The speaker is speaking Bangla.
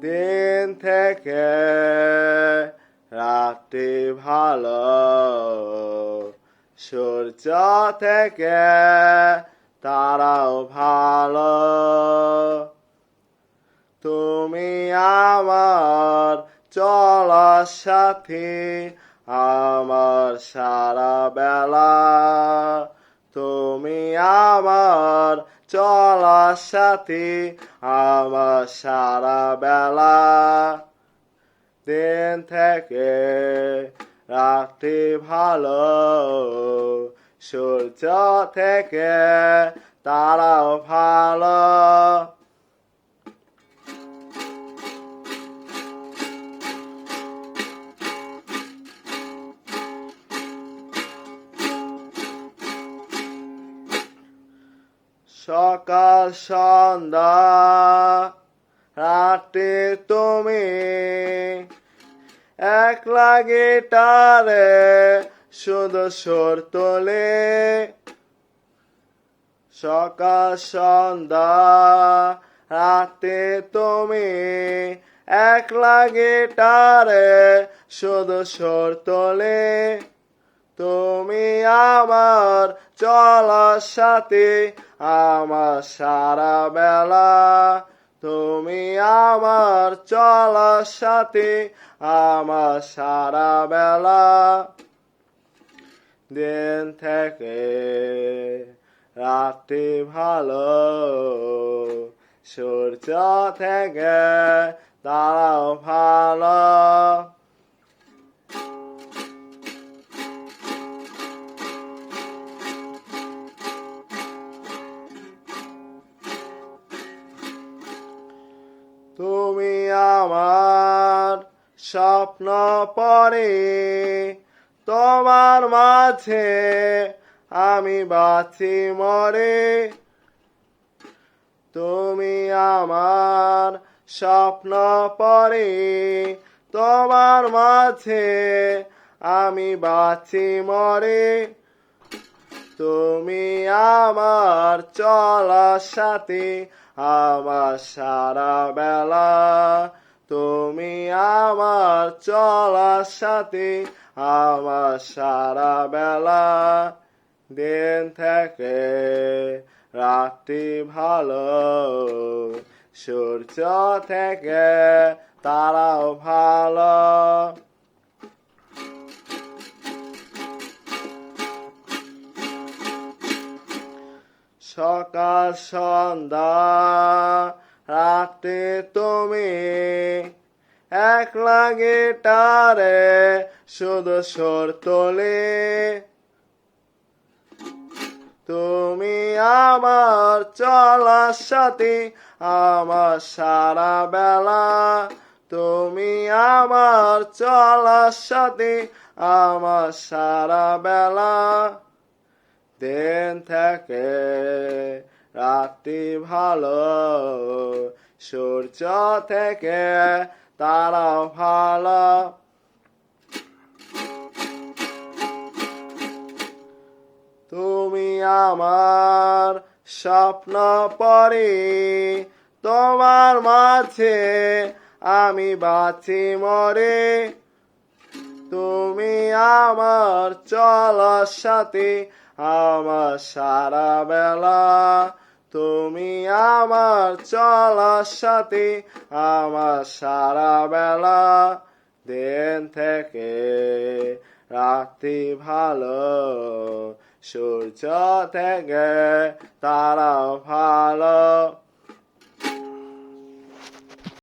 দিন থেকে রাত্রি ভালো। সূর্য থেকে তারাও ভালো। তুমি আমার চলার সাথী আমার সারা বেলা। তুমি আমার চলার সাথী আমার সারা বেলা দিন থেকে রাতে ভালো সূর্য থেকে তারাও ভালো। সকাল সন্ধ্যা রাতে তুমি একলা গিটারে শুধু সুর তোলে। সকাল সন্ধ্যা রাতে তুমি একলা গিটারে শুধু সুর তোলে। তুমি আমার চলার সাথে আমার সারা বেলা, তুমি আমার চলার সাথে আমার সারা বেলা। দিন থেকে রাত্রি ভালো, সূর্য থেকে তারাও ভালো। তুমি আমার স্বপ্ন পরে তোমার মাঝে আমি বাঁচি মরে। তুমি আমার স্বপ্ন পরে তোমার মাঝে আমি বাঁচি মরে। তুমি আমার চলার সাথে আমার সারা বেলা। তুমি আমার চলার সাথে আমার সারা বেলা। দিন থেকে রাত্রি ভালো, সূর্য থেকে তারাও ভালো। সকাল সন্ধ্যা, রাতে তুমি একলা গিটারে শুধু সুর তোলে। তুমি আমার চলার সাথে আমার সারা বেলা। তুমি আমার চলার সাথে আমার সারা বেলা। দিন থেকে রাত্রি ভালো, সূর্য থেকে তারাও ভালো। তুমি আমার স্বপ্ন পরে তোমার মাঝে আমি বাঁচি মরে। তুমি আমার চলার সাথে আমার সারা বেলা। তুমি আমার চলার সাথে আমার সারা বেলা। দিন থেকে রাত্রি ভালো, সূর্য থেকে তারা ভালো।